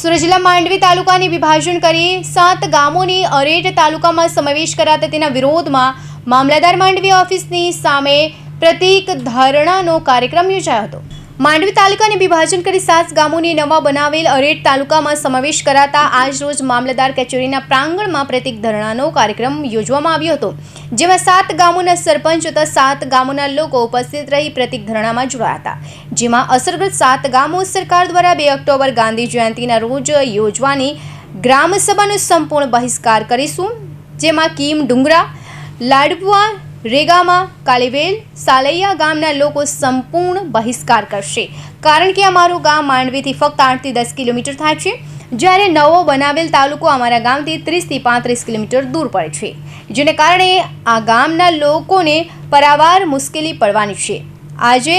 સુરત જિલ્લા માંડવી તાલુકાની વિભાજન કરી સાત ગામોની અરેટ તાલુકામાં સમાવેશ કરાતા તેના વિરોધમાં મામલતદાર માંડવી ઓફિસની સામે પ્રતીક ધારણાનો કાર્યક્રમ યોજાયો હતો. માંડવી તાલુકાને વિભાજન કરી સાત ગામોની નવા બનાવેલ અરેઠ તાલુકામાં સમાવેશ કરાતા આજ રોજ મામલતદાર કચેરીના પ્રાંગણમાં પ્રતિક ધરણાનો કાર્યક્રમ યોજવામાં આવ્યો હતો, જેમાં સાત ગામોના સરપંચ તથા સાત ગામોના લોકો ઉપસ્થિત રહી પ્રતિક ધરણામાં જોડાયા હતા. જેમાં અસરગ્રસ્ત સાત ગામો સરકાર દ્વારા બે ઓક્ટોબર ગાંધી જયંતિના રોજ યોજવાની ગ્રામસભાનો સંપૂર્ણ બહિષ્કાર કરીશું, જેમાં કીમ ડુંગરા લાડપુઆ રેગામા કાલીવેલ સાલૈયા ગામના લોકો સંપૂર્ણ બહિષ્કાર કરશે. કારણ કે અમારું ગામ માંડવીથી ફક્ત આઠથી દસ કિલોમીટર થાય છે. જ્યારે નવો બનાવેલ તાલુકો અમારા ગામથી ત્રીસથી પાંત્રીસ કિલોમીટર દૂર પડે છે. જેને કારણે આ ગામના લોકોને પરાવાર મુશ્કેલી પડવાની છે. આજે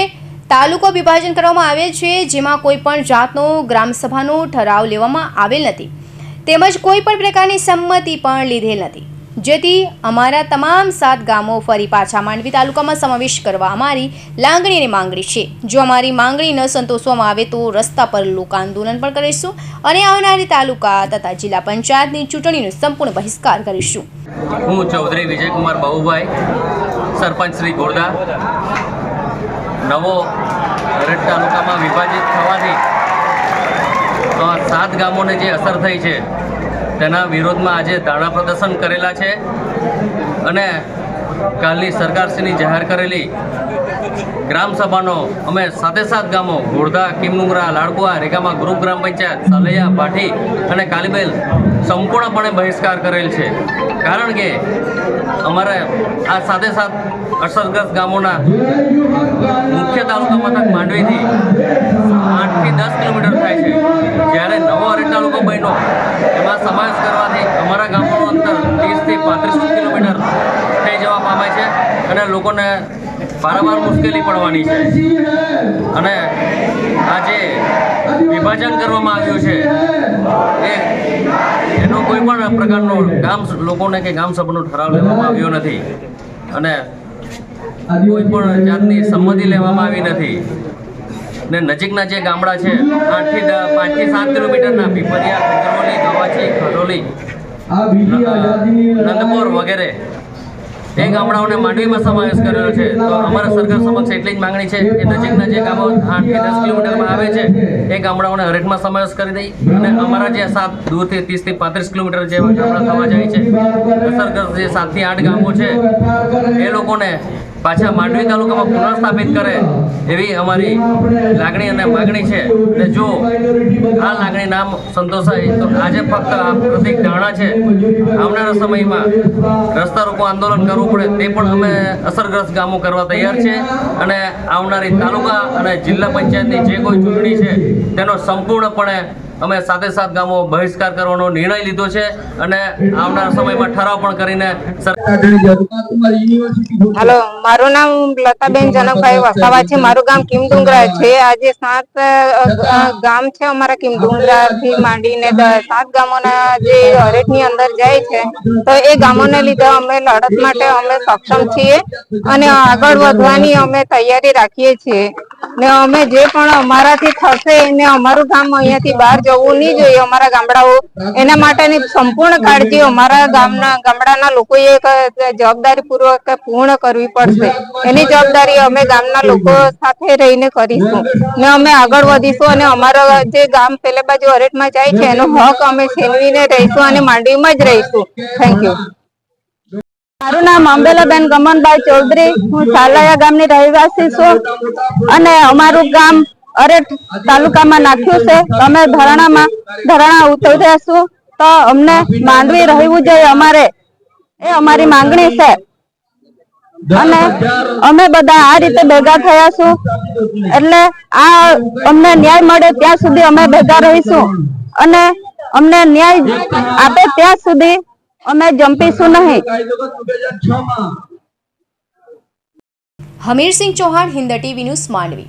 તાલુકો વિભાજન કરવામાં આવેલ છે, જેમાં કોઈ પણ જાતનો ગ્રામસભાનો ઠરાવ લેવામાં આવેલ નથી. તેમજ કોઈ પણ પ્રકારની સંમતિ પણ લીધેલ નથી. જેથી અમારા તમામ સાત ગામો ફરી પાછા માંડવી તાલુકામાં સમાવેશ કરવા અમારી લાગણી માંગણી છે. જો અમારી માંગણી ન સંતોષવામાં આવે તો રસ્તા પર લોક આંદોલન પણ કરીશું અને આવનારી તાલુકા તથા જિલ્લા પંચાયતની ચૂંટણીનો સંપૂર્ણ બહિષ્કાર કરીશું. હું ચૌધરી વિજયકુમાર બાબુભાઈ સરપંચ શ્રી ગોરધા. નવો તાલુકામાં વિભાજિત થવાથી સાત ગામોને જે અસર થઈ છે તેના વિરોધમાં આજે ધરણા પ્રદર્શન કરેલા છે અને કાલની સરકારશ્રીની જાહેર કરેલી ગ્રામસભાનો અમે સાતે સાત ગામો, ઘોડધા, કિમનુંગરા, લાડકુઆ, રેગામા ગ્રુપ ગ્રામ પંચાયત, સાલૈયા ભાઠી અને કાલીબેલ સંપૂર્ણપણે બહિષ્કાર કરેલ છે. કારણ કે અમારે આ સાથે સાત અસરગ્રસ્ત ગામોના મુખ્ય તાલુકા મથક માંડવીથી આઠથી દસ કિલોમીટર થાય છે. જ્યારે નવો અરેટ તાલુકો બન્યો એમાં સમાવેશ કરવાથી અમારા ગામનું અંતર ત્રીસથી પાંત્રીસ કિલોમીટર થઈ જવા પામે છે અને લોકોને વારંવાર મુશ્કેલી પડવાની છે. અને આ જે વિભાજન કરવામાં આવ્યું છે. એ એનો કોઈ પણ પ્રકારનો ગામ લોકોને કે ગામ સભાનો ઠરાવ લેવામાં આવ્યો નથી. અને કોઈ પણ જાતની સંમતિ લેવામાં આવી નથી. ને નજીકના જે ગામડા છે આઠથી પાંચથી સાત કિલોમીટરના પીપરિયા ખંજરોલી ગવાચી ખડોલી નંદપુર વગેરે એ ગામડાઓને માંડવીમાં સમાવેશ કરેલો છે. તો અમારા સરકાર સમક્ષ એટલી જ માંગણી છે કે નજીકના જે ગામો આઠથી દસ કિલોમીટરમાં આવે છે એ ગામડાઓને હરેકમાં સમાવેશ કરી દઈ અને અમારા જે સાત દૂરથી ત્રીસથી પાંત્રીસ કિલોમીટર જેવા ગામડા થવા જાય છે. અસરગ્રસ્ત જે સાતથી આઠ ગામો છે એ લોકોને પાછા માંડવી તાલુકામાં પુનઃસ્થાપિત કરે એવી અમારી લાગણી અને માગણી છે. અને જો આ લાગણી નામ સંતોષાય, તો આજે ફક્ત આ પ્રતિક ધારણા છે. આવનારા સમયમાં રસ્તા રોકો આંદોલન કરવું પડે તે પણ અમે અસરગ્રસ્ત ગામો કરવા તૈયાર છે. અને આવનારી તાલુકા અને જિલ્લા પંચાયતની જે કોઈ ચૂંટણી છે, તેનો સંપૂર્ણપણે અમે સાથે સાત ગામો બહિષ્કાર કરવાનો નિર્ણય લીધો છે અને આવનાર સમયમાં ઠરાવ પણ કરીને હાલો, મારું નામ લતાબેન જનકભાઈ વસાવા છે. મારું ગામ કિમડુંગરા છે. આજે સાત ગામ છે અમારા કિમડુંગરા થી માંડીને સાત ગામોના જે હરેટની અંદર જાય છે, તો એ ગામોને લીધે અમે લડત માટે અમે સક્ષમ છીએ અને આગળ વધવાની અમે તૈયારી રાખીએ છીએ. ને અમે જે પણ અમારાથી થશે એને અમારું ગામ અહીંયાથી બહાર જવું નહીં જોઈએ. અમારા ગામડાઓ એના માટેની સંપૂર્ણ કાળજી અમારા ગામના ગામડાના લોકોએ જવાબદારી પૂર્વક પૂર્ણ કરવી પડશે. એની જવાબદારી અમે ગામના લોકો સાથે રહીને કરીશું. ને અમે આગળ વધીશું અને અમારા જે ગામ પેલે બાજુ અરેટમાં જાય છે, એનો હક અમે છીનવીને રહીશું અને માંડવીમાં જ રહીશું. થેન્ક યુ મારું નામ અંબેલાબેન ગમનભાઈ ચૌધરી. હું સાલાયા ગામની રહેવાસી છું અને અમારું ગામ અરેઠ તાલુકામાં નાખ્યું છે. અમે ધરણામાં, ધરણા ઉતર્યા છું. તો અમને માંડવી રહેવું જોઈએ અમારે. એ અમારી માંગણી છે. અને અમે બધા આ રીતે ભેગા થયા છું. એટલે આ અમને ન્યાય મળે ત્યાં સુધી અમે ભેગા રહીશું. અને અમને ન્યાય આપે ત્યાં સુધી અમે જંપીશું નહીં. Hamirsinh Chauhan Hind TV news Mandvi